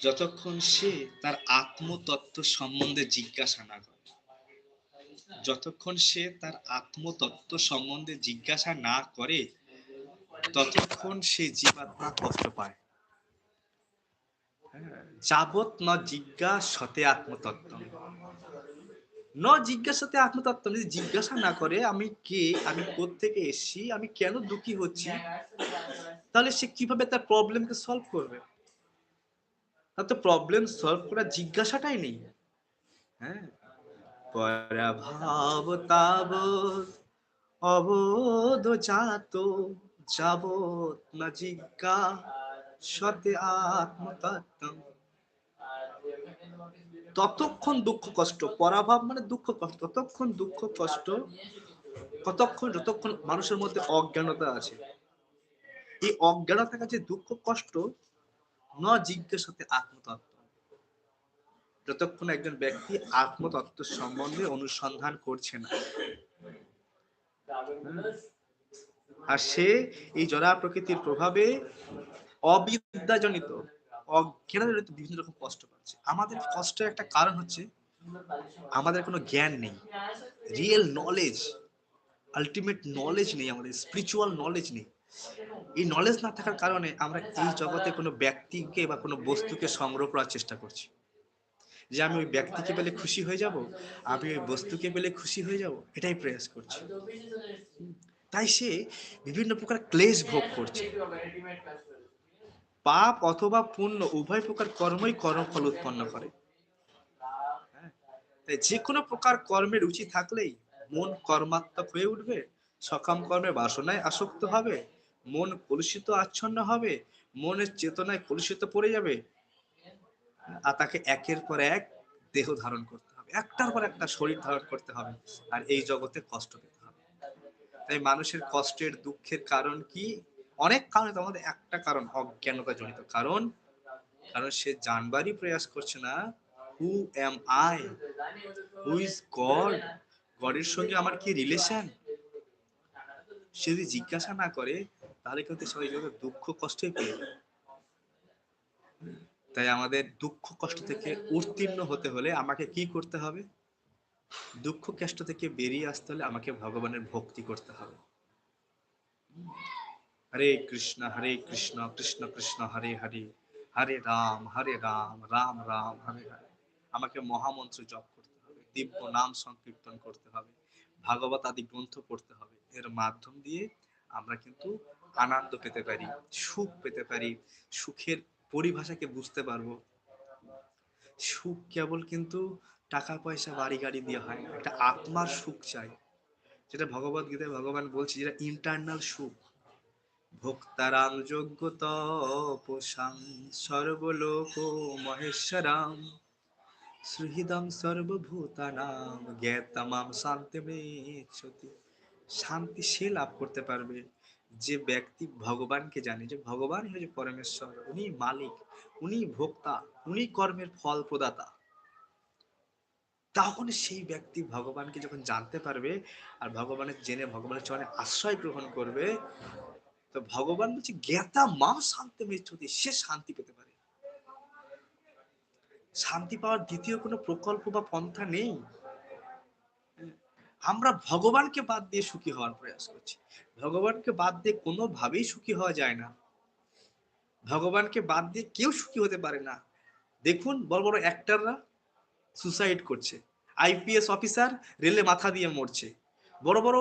যতক্ষণ সে তার আত্মতত্ত্ব সম্বন্ধে জিজ্ঞাসা না করে যতক্ষণ সে তার আত্মতত্ত্ব সম্বন্ধে জিজ্ঞাসা না করে ততক্ষণ সে জীবাত্মা কষ্ট পায়। হ্যাঁ, যাবত ন জিজ্ঞাসতে আত্মতত্ত্ব। ন জিজ্ঞাসাতে আত্মতত্ত্ব যদি জিজ্ঞাসা না করে আমি কে আমি থেকে এসছি আমি কেন দুঃখী হচ্ছি? তাহলে সে কীভাবে তার প্রবলেমকে সলভ করবে? তো প্রবলেম সলভ করার জিজ্ঞাসাটাই নেই। হ্যাঁ? পরাভাব তাবৎ, অবোধ জাত, যাবৎ না জিজ্ঞা সতে আত্মতত্ত্ব ততক্ষণ দুঃখ কষ্ট, পরাভাব মানে দুঃখ কষ্ট, ততক্ষণ দুঃখ কষ্ট, কতক্ষণ, যতক্ষণ মানুষের মধ্যে অজ্ঞানতা আছে। এই অজ্ঞানতা কাছে দুঃখ কষ্ট ন জিজ্ঞাসাতে আত্মতত্ত্ব। যতক্ষণ একজন ব্যক্তি আত্মতত্ত্ব সম্বন্ধে অনুসন্ধান করছে না। আর সে এই জরা প্রকৃতির প্রভাবে অবিদ্যাজনিত, অজ্ঞানজনিত বিভিন্ন রকম কষ্ট পাচ্ছে। আমাদের কষ্টের একটা কারণ হচ্ছে আমাদের কোনো জ্ঞান নেই। রিয়েল নলেজ আলটিমেট নলেজ নেই আমাদের স্পিরিচুয়াল নলেজ নেই। এই নলেজ না থাকার কারণে আমরা এই জগতে কোনো ব্যক্তিকে বা কোনো বস্তুকে সংগ্রহ করার চেষ্টা করছি। যে আমি ওই ব্যক্তিকে পেলে খুশি হয়ে যাব, আমি ওই বস্তুকে পেলে খুশি হয়ে যাব, এটাই প্রয়াস করছি। তাই সে বিভিন্ন প্রকার ক্লেশ ভোগ করছে। পাপ অথবা পুণ্য উভয় প্রকার কর্মই কর্মফল উৎপন্ন করে। হ্যাঁ? তাই যে কোনো প্রকার কর্মের রুচি থাকলেই মন কর্মাত্মক হয়ে উঠবে, সকাম কর্মের বাসনায় আসক্ত হবে মন কলুষিত আচ্ছন্ন হবে, মনের চেতনায় কলুষিত পড়ে যাবে। আর তাকে একের পর এক দেহ ধারণ করতে হবে। একটার পর একটা শরীর ধারণ করতে হবে আর এই জগতে কষ্ট পেতে হবে। তাই মানুষের কষ্টের, দুঃখের কারণ কি? অনেক কারণে তোমাদের একটা কারণ, অজ্ঞানতা জনিত কারণ। কারণ সে জানবারই প্রয়াস করছে না who am I who is God গডের সঙ্গে আমার কি রিলেশন সে যদি জিজ্ঞাসা না করে তাহলে কিন্তু সবাই দুঃখ কষ্টই পেয়ে যাবে তাই আমাদের দুঃখ কষ্ট থেকে উত্তীর্ণ হতে হলে আমাকে কি করতে হবে? দুঃখ কষ্ট থেকে বেরিয়ে আসতে হলে আমাকে ভগবানের ভক্তি করতে হবে। হরে কৃষ্ণ হরে কৃষ্ণ কৃষ্ণ কৃষ্ণ, হরে হরে হরে রাম হরে রাম রাম রাম, হরে হরে। আমাকে মহামন্ত্র জপ করতে হবে, দিব্য নাম সংকীর্তন করতে হবে, ভাগবত আদি গ্রন্থ পড়তে হবে। এর মাধ্যম দিয়ে আমরা কিন্তু আনন্দ পেতে পারি, সুখ পেতে পারি, সুখের পরিভাষাকে বুঝতে পারব। সুখ কেবল কিন্তু টাকা, পয়সা, বাড়ি, গাড়ি দিয়ে হয় একটা আত্মার সুখ চাই। যেটা ভগবত গীতায় ভগবান বলছে যেটা ইন্টারনাল সুখ। ভোক্তারাম যোগ্য সর্বলোক মহেশ্বরাম। সুহৃদম সর্বভূতানাম জ্ঞাতামাম শান্তি শান্তি সে লাভ করতে পারবে। যে ব্যক্তি ভগবানকে জানে, যে ভগবান হচ্ছে পরমেশ্বর, উনি মালিক, উনি ভোক্তা, উনি কর্মের ফল প্রদাতা। তখন সেই ব্যক্তি ভগবানকে যখন জানতে পারবে আর ভগবানের জেনে, ভগবানের চরণে আশ্রয় গ্রহণ করবে, তো ভগবান বলছে, জ্ঞাতা মা শান্তি মৃত্যুতে, সে শান্তি পেতে পারে। শান্তি পাওয়ার দ্বিতীয় কোনো প্রকল্প বা পন্থা নেই। আমরা ভগবানকে বাদ দিয়ে সুখী হওয়ার প্রয়াস করছি। ভগবানকে বাদ দিয়ে কোনোভাবেই সুখী হওয়া যায় না। ভগবানকে বাদ দিয়ে কেউ সুখী হতে পারে না। দেখুন, বড় বড় অ্যাক্টাররা সুসাইড করছে। আইপিএস অফিসার রেলে মাথা দিয়ে মরছে। বড় বড়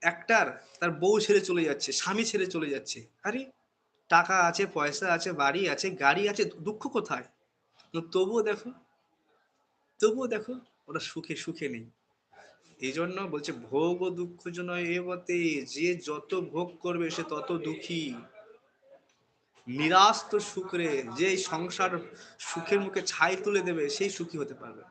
অ্যাক্টার তার বউ ছেড়ে চলে যাচ্ছে, স্বামী ছেড়ে চলে যাচ্ছে। আরে, টাকা আছে, পয়সা আছে, বাড়ি আছে, গাড়ি আছে, দুঃখ কোথায়? তবুও দেখো তবুও দেখো, ওরা সুখে সুখে নেই। এই জন্য বলছে, ভোগ ও দুঃখ জন্য বতে যে যত ভোগ করবে সে তত দুঃখী। নিরাশ তো সুখরে যে সংসার সুখের মুখে ছাই তুলে দেবে, সেই সুখী হতে পারবে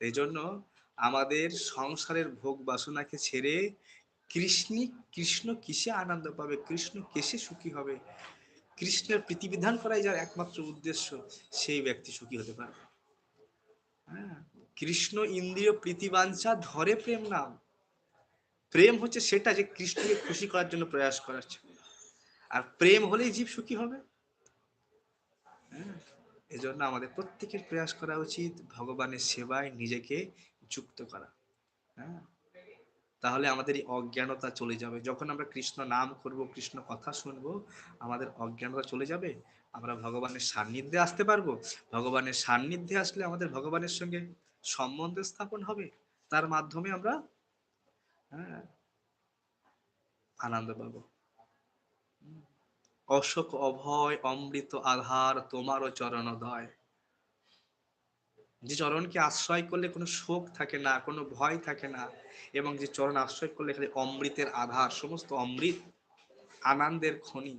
এই জন্য আমাদের সংসারের ভোগ বাসনাকে ছেড়ে কৃষ্ণি, কৃষ্ণ কিসে আনন্দ পাবে? কৃষ্ণ কেসে সুখী হবে? কৃষ্ণের প্রীতিবিধান করাই যার একমাত্র উদ্দেশ্য, সেই ব্যক্তি সুখী হতে পারবে। হ্যাঁ? কৃষ্ণ ইন্দ্রিয় প্রীতিবাঞ্ছা ধরে প্রেম নাম। প্রেম হচ্ছে সেটা যে কৃষ্ণকে খুশি করার জন্য প্রয়াস করাচ্ছে আর প্রেম হলেই জীব সুখী হবে। হ্যাঁ এজন্য আমাদের প্রত্যেকের প্রয়াস করা উচিত, ভগবানের সেবায় নিজেকে যুক্ত করা। হ্যাঁ তাহলে আমাদের এই অজ্ঞানতা চলে যাবে। যখন আমরা কৃষ্ণ নাম করব, কৃষ্ণ কথা শুনব, আমাদের অজ্ঞানতা চলে যাবে। আমরা ভগবানের সান্নিধ্যে আসতে পারব। ভগবানের সান্নিধ্যে আসলে আমাদের ভগবানের সঙ্গে সম্বন্ধ স্থাপন হবে। তার মাধ্যমে আমরা হ্যাঁ আনন্দ পাবো। অশোক অভয়, অমৃত আধার, তোমারও চরণোদয়। যে চরণকে আশ্রয় করলে কোনো শোক থাকে না, কোনো ভয় থাকে না এবং যে চরণ আশ্রয় করলে খালি অমৃতের আধার, সমস্ত অমৃত আনন্দের খনি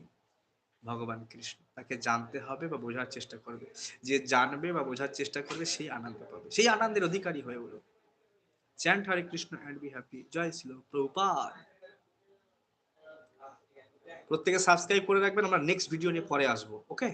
ভগবান কৃষ্ণ। তাকে জানতে হবে বা বোঝার চেষ্টা করবে। যে জানবে বা বোঝার চেষ্টা করবে সেই আনন্দ পাবে। সেই আনন্দের অধিকারী হয়ে উঠবে chant Hare Krishna and be happy জয় ছিল প্রভুপাদ। প্রত্যেকে সাবস্ক্রাইব করে রাখবেন। আমরা নেক্সট ভিডিও নিয়ে পরে আসব। ওকে